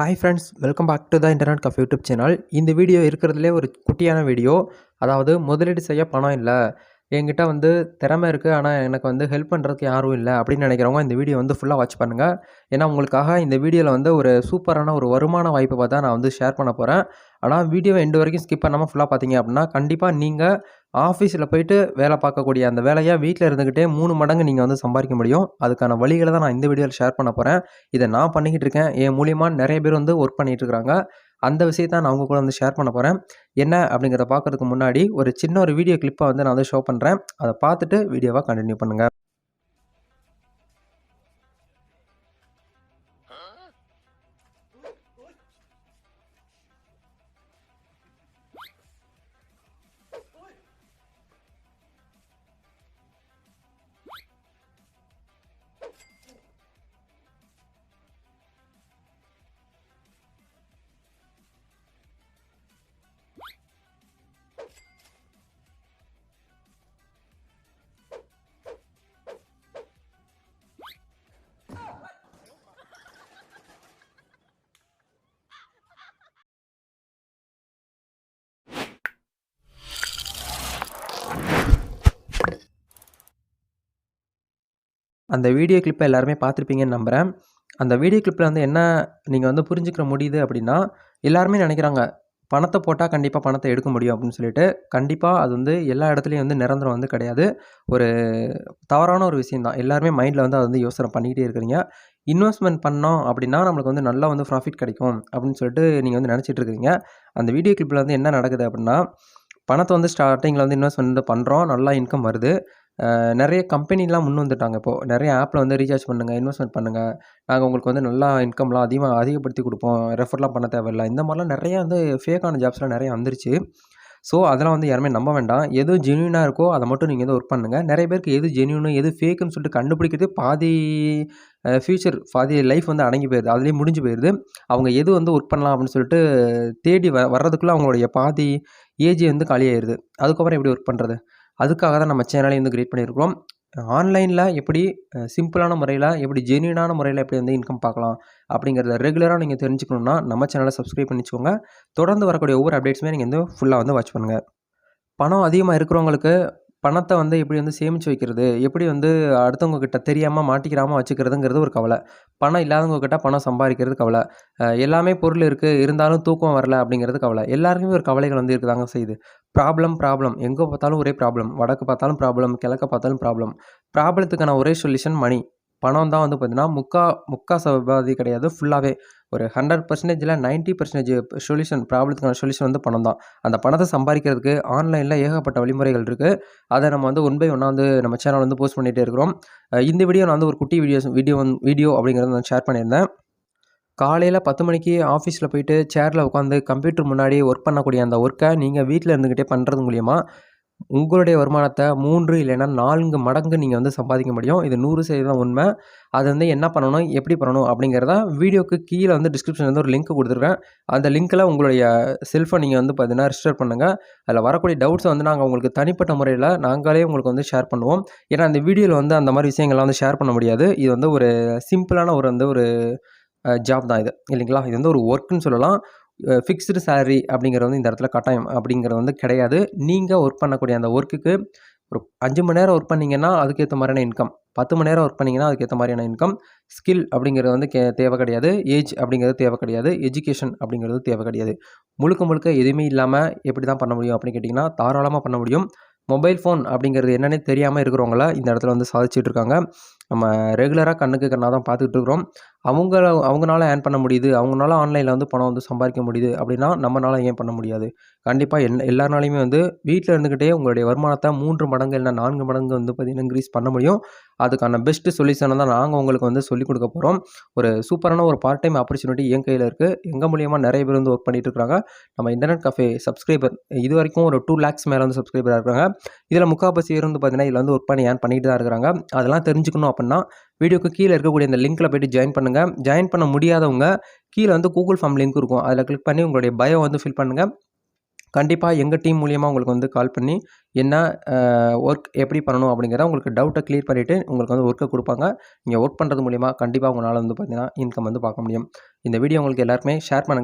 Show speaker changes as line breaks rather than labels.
Hi friends welcome back to the internet cafe YouTube channel இந்த video இருக்கிறதுலே ஒரு குட்டியான வீடியோ அதாவது முதலீடு செய்ய பணம் இல்லை. என்கிட்ட வந்து திறமை இருக்குது ஆனால் எனக்கு வந்து ஹெல்ப் பண்ணுறதுக்கு யாரும் இல்லை அப்படின்னு நினைக்கிறவங்க இந்த வீடியோ வந்து ஃபுல்லாக வாட்ச் பண்ணுங்கள் ஏன்னா உங்களுக்காக இந்த வீடியோவில் வந்து ஒரு சூப்பரான ஒரு வருமான வாய்ப்பை பார்த்தா நான் வந்து ஷேர் பண்ண போகிறேன் ஆனால் வீடியோவை எண்டு வரைக்கும் ஸ்கிப் பண்ணாமல் ஃபுல்லாக பார்த்தீங்க அப்படின்னா கண்டிப்பாக நீங்கள் ஆஃபீஸில் போயிட்டு வேலை பார்க்கக்கூடிய அந்த வேலையை வீட்டில் இருந்துக்கிட்டே மூணு மடங்கு நீங்கள் வந்து சம்பாதிக்க முடியும். அதுக்கான வழிகளை தான் நான் இந்த வீடியோவில் ஷேர் பண்ண போகிறேன் இதை நான் பண்ணிக்கிட்டு இருக்கேன். என் மூலியமாக நிறைய பேர் வந்து ஒர்க் பண்ணிகிட்டு இருக்கிறாங்க அந்த விஷயத்தை நான் அவங்க கூட வந்து ஷேர் பண்ண போகிறேன் என்ன அப்படிங்கிறத பார்க்கறதுக்கு முன்னாடி ஒரு சின்ன ஒரு வீடியோ கிளிப்பை வந்து நான் வந்து ஷோ பண்ணுறேன் அதை பார்த்துட்டு வீடியோவாக கண்டினியூ பண்ணுங்கள் அந்த வீடியோ கிளிப்பை எல்லாருமே பார்த்துருப்பீங்கன்னு நம்புகிறேன் அந்த வீடியோ கிளிப்பில் வந்து என்ன நீங்கள் வந்து புரிஞ்சுக்கிற முடியுது அப்படின்னா எல்லாருமே நினைக்கிறாங்க பணத்தை போட்டால் கண்டிப்பாக பணத்தை எடுக்க முடியும் அப்படின்னு சொல்லிட்டு. கண்டிப்பாக அது வந்து எல்லா இடத்துலையும் வந்து நிரந்தரம் வந்து கிடையாது. ஒரு தவறான ஒரு விஷயம் தான். எல்லாருமே மைண்டில் வந்து அதை வந்து யோசனை பண்ணிக்கிட்டே இருக்கிறீங்க. இன்வெஸ்ட்மெண்ட் பண்ணோம் அப்படின்னா நம்மளுக்கு வந்து நல்லா வந்து ப்ராஃபிட் கிடைக்கும் அப்படின்னு சொல்லிட்டு நீங்கள் வந்து நினச்சிட்டு இருக்கீங்க அந்த வீடியோ கிளிப்பில் வந்து என்ன நடக்குது அப்படின்னா பணத்தை வந்து ஸ்டார்டிங்கில் வந்து இன்வெஸ்ட்மெண்ட் பண்ணுறோம் நல்லா இன்கம் வருது. நிறைய கம்பெனிலாம் முன் வந்துட்டாங்க. இப்போது நிறைய ஆப்பில் வந்து ரீசார்ஜ் பண்ணுங்கள் இன்வெஸ்ட்மெண்ட் பண்ணுங்கள் நாங்கள் உங்களுக்கு வந்து நல்லா இன்கம்லாம் அதிகமாக அதிகப்படுத்தி கொடுப்போம். ரெஃபர்லாம் பண்ண தேவையில்லை. இந்த மாதிரிலாம் நிறைய வந்து ஃபேக்கான ஜாப்ஸ்லாம் நிறைய வந்துருச்சு. ஸோ அதெல்லாம் வந்து யாருமே நம்ப வேண்டாம். எது ஜென்யூனாக இருக்கோ அதை மட்டும் நீங்கள் வந்து ஒர்க் பண்ணுங்கள் நிறைய பேருக்கு எது ஜென்யூனு எது ஃபேக்குன்னு சொல்லிட்டு கண்டுபிடிக்கிறது பாதி ஃப்யூச்சர் பாதி லைஃப் வந்து அடங்கி போயிடுது அதுலேயே முடிஞ்சு போயிடுது அவங்க எது வந்து ஒர்க் பண்ணலாம் அப்படின்னு சொல்லிட்டு தேடி வ வர்றதுக்குள்ளே அவங்களுடைய பாதி ஏஜ் வந்து காலியாயிடுது அதுக்கப்புறம் எப்படி ஒர்க் பண்ணுறது அதுக்காக தான் நம்ம சேனலை வந்து கிரியேட் பண்ணியிருக்கிறோம். ஆன்லைனில் எப்படி சிம்பிளான முறையில் எப்படி ஜென்யூனான முறையில் எப்படி வந்து இன்கம் பார்க்கலாம் அப்படிங்கிறத ரெகுலராக நீங்கள் தெரிஞ்சுக்கணுன்னா நம்ம சேனலை சப்ஸ்கிரைப் பண்ணிச்சுக்கோங்க. தொடர்ந்து வரக்கூடிய ஒவ்வொரு அப்டேட்ஸுமே நீங்கள் வந்து ஃபுல்லாக வந்து வாட்ச் பண்ணுங்கள் பணம் அதிகமாக இருக்கிறவங்களுக்கு பணத்தை வந்து எப்படி வந்து சேமித்து வைக்கிறது? எப்படி வந்து அடுத்தவங்க கிட்ட தெரியாமல் மாட்டிக்கிறாமல் வச்சுக்கிறதுங்கிறது ஒரு கவலை. பணம் இல்லாதவங்க கிட்ட பணம் சம்பாதிக்கிறது கவலை. எல்லாமே பொருள் இருக்குது இருந்தாலும் தூக்கம் வரல அப்படிங்கிறது கவலை. எல்லாருக்குமே ஒரு கவலைகள் வந்து இருக்குதாங்க செய்யுது. ப்ராப்ளம் ப்ராப்ளம் எங்கே பார்த்தாலும் ஒரே ப்ராப்ளம் வடக்கு பார்த்தாலும் ப்ராப்ளம் கிழக்க பார்த்தாலும் ப்ராப்ளம் ப்ராப்ளத்துக்கான ஒரே சொல்யூஷன் மணி பணம் தான் வந்து பார்த்திங்கன்னா முக்கா முக்கா சபாதி கிடையாது. ஃபுல்லாகவே ஒரு ஹண்ட்ரட் பர்சன்டேஜில் நைன்ட்டி பர்சன்டேஜ் சொல்யூஷன் ப்ராப்ளத்துக்கான சொல்யூஷன் வந்து பணம் தான் அந்த பணத்தை சம்பாதிக்கிறதுக்கு ஆன்லைனில் ஏகப்பட்ட வழிமுறைகள் இருக்குது அதை நம்ம வந்து ஒன் பை வந்து நம்ம சேனல் வந்து போஸ்ட் பண்ணிகிட்டே இருக்கிறோம். இந்த வீடியோ நான் வந்து ஒரு குட்டி வீடியோஸ் வீடியோ வீடியோ அப்படிங்கிறத நான் ஷேர் பண்ணியிருந்தேன். காலையில் பத்து மணிக்கு ஆஃபீஸில் போயிட்டு சேரில் உட்காந்து கம்ப்யூட்டர் முன்னாடி ஒர்க் பண்ணக்கூடிய அந்த ஒர்க்கை நீங்கள் வீட்டில் இருந்துக்கிட்டே பண்ணுறது மூலியமாக உங்களுடைய வருமானத்தை மூன்று இல்லைன்னா நான்கு மடங்கு நீங்கள் வந்து சம்பாதிக்க முடியும். இது நூறு சதவீதம் உண்மை. அது வந்து என்ன பண்ணணும் எப்படி பண்ணணும் அப்படிங்கிறத வீடியோக்கு கீழே வந்து டிஸ்கிரிப்ஷன் வந்து ஒரு லிங்க் கொடுத்துருக்கேன். அந்த லிங்க்கில் உங்களுடைய செல்ஃபை நீங்கள் வந்து பார்த்தீங்கன்னா ரிஜிஸ்டர் பண்ணுங்கள் அதில் வரக்கூடிய டவுட்ஸை வந்து நாங்கள் உங்களுக்கு தனிப்பட்ட முறையில் நாங்களே உங்களுக்கு வந்து ஷேர் பண்ணுவோம். ஏன்னா அந்த வீடியோவில் வந்து அந்த மாதிரி விஷயங்கள்லாம் வந்து ஷேர் பண்ண முடியாது. இது வந்து ஒரு சிம்பிளான ஒரு வந்து ஒரு ஜாப் தான் இது. இல்லைங்களா? இது வந்து ஒரு ஒர்க்குன்னு சொல்லலாம். ஃபிக்ஸ்டு சேலரி அப்படிங்கிறது வந்து இந்த இடத்துல கட்டாயம் அப்படிங்கிறது வந்து கிடையாது. நீங்கள் ஒர்க் பண்ணக்கூடிய அந்த ஒர்க்குக்கு ஒரு அஞ்சு மணி நேரம் ஒர்க் பண்ணிங்கன்னா அதுக்கேற்ற மாதிரியான இன்கம் பத்து மணி நேரம் ஒர்க் பண்ணிங்கன்னா அதுக்கேற்ற மாதிரியான இன்கம் ஸ்கில் அப்படிங்கிறது வந்து கே தேவை கிடையாது. ஏஜ் அப்படிங்கிறது தேவை கிடையாது. எஜுகேஷன் அப்படிங்கிறது தேவை கிடையாது. முழுக்க முழுக்க எதுவுமே இல்லாமல் எப்படி தான் பண்ண முடியும் அப்படின்னு கேட்டிங்கன்னா தாராளமாக பண்ண முடியும். மொபைல் ஃபோன் அப்படிங்கிறது என்னென்னே தெரியாமல் இருக்கிறவங்கள இந்த இடத்துல வந்து சாதிச்சுட்டு இருக்காங்க. நம்ம ரெகுலராக கண்ணுக்கு கண்ணாக தான் பார்த்துக்கிட்டு இருக்கிறோம். அவங்கள அவங்களால ஏர்ன் பண்ண முடியுது. அவங்களால ஆன்லைனில் வந்து பணம் வந்து சம்பாதிக்க முடியுது அப்படின்னா நம்மளால ஏன் பண்ண முடியாது? கண்டிப்பாக எல் எல்லாருனாலையுமே வந்து வீட்டில் இருந்துக்கிட்டே உங்களுடைய வருமானத்தை மூன்று மடங்கு இல்லை நான்கு மடங்கு வந்து பார்த்திங்கன்னா இன்க்ரீஸ் பண்ண முடியும். அதுக்கான பெஸ்ட்டு சொல்யூஷனை தான் நாங்கள் உங்களுக்கு வந்து சொல்லிக் கொடுக்க போகிறோம் ஒரு சூப்பரான ஒரு பார்ட் டைம் ஆப்பர்ச்சுனிட்டி என் கையில் இருக்குது எங்கள் மூலியமாக நிறைய பேர் வந்து ஒர்க் பண்ணிகிட்டு இருக்காங்க. நம்ம இன்டர்நெட் கஃபே சப்ஸ்கிரைபர் இது வரைக்கும் ஒரு டூ லேக்ஸ் மேலே வந்து சப்ஸ்கிரைபராக இருக்காங்க. இதில் முக்கால்வாசி பேர் வந்து பார்த்தீங்கன்னா இதில் வந்து ஒர்க் பண்ணி ஏன் பண்ணிட்டு தான் இருக்கிறாங்க. அதெல்லாம் தெரிஞ்சுக்கணும் அப்படின்னா வீடியோக்கு கீழே இருக்கக்கூடிய இந்த லிங்க்கில் போய்ட்டு ஜாயின் பண்ணுங்கள் ஜாயின் பண்ண முடியாதவங்க கீழே வந்து கூகுள் ஃபார்ம் லிங்க் இருக்கும். அதில் கிளிக் பண்ணி உங்களுடைய பயோ வந்து ஃபில் பண்ணுங்கள் கண்டிப்பாக எங்கள் டீம் மூலியமாக உங்களுக்கு வந்து கால் பண்ணி என்ன ஒர்க் எப்படி பண்ணணும் அப்படிங்கிறத உங்களுக்கு டவுட்டை க்ளியர் பண்ணிவிட்டு உங்களுக்கு வந்து ஒர்க்கை கொடுப்பாங்க. நீங்கள் ஒர்க் பண்ணுறது மூலிமா கண்டிப்பாக உங்களால் வந்து பார்த்திங்கன்னா இன்கம் வந்து பார்க்க முடியும். இந்த வீடியோ உங்களுக்கு எல்லாருமே ஷேர் பண்ணுங்கள்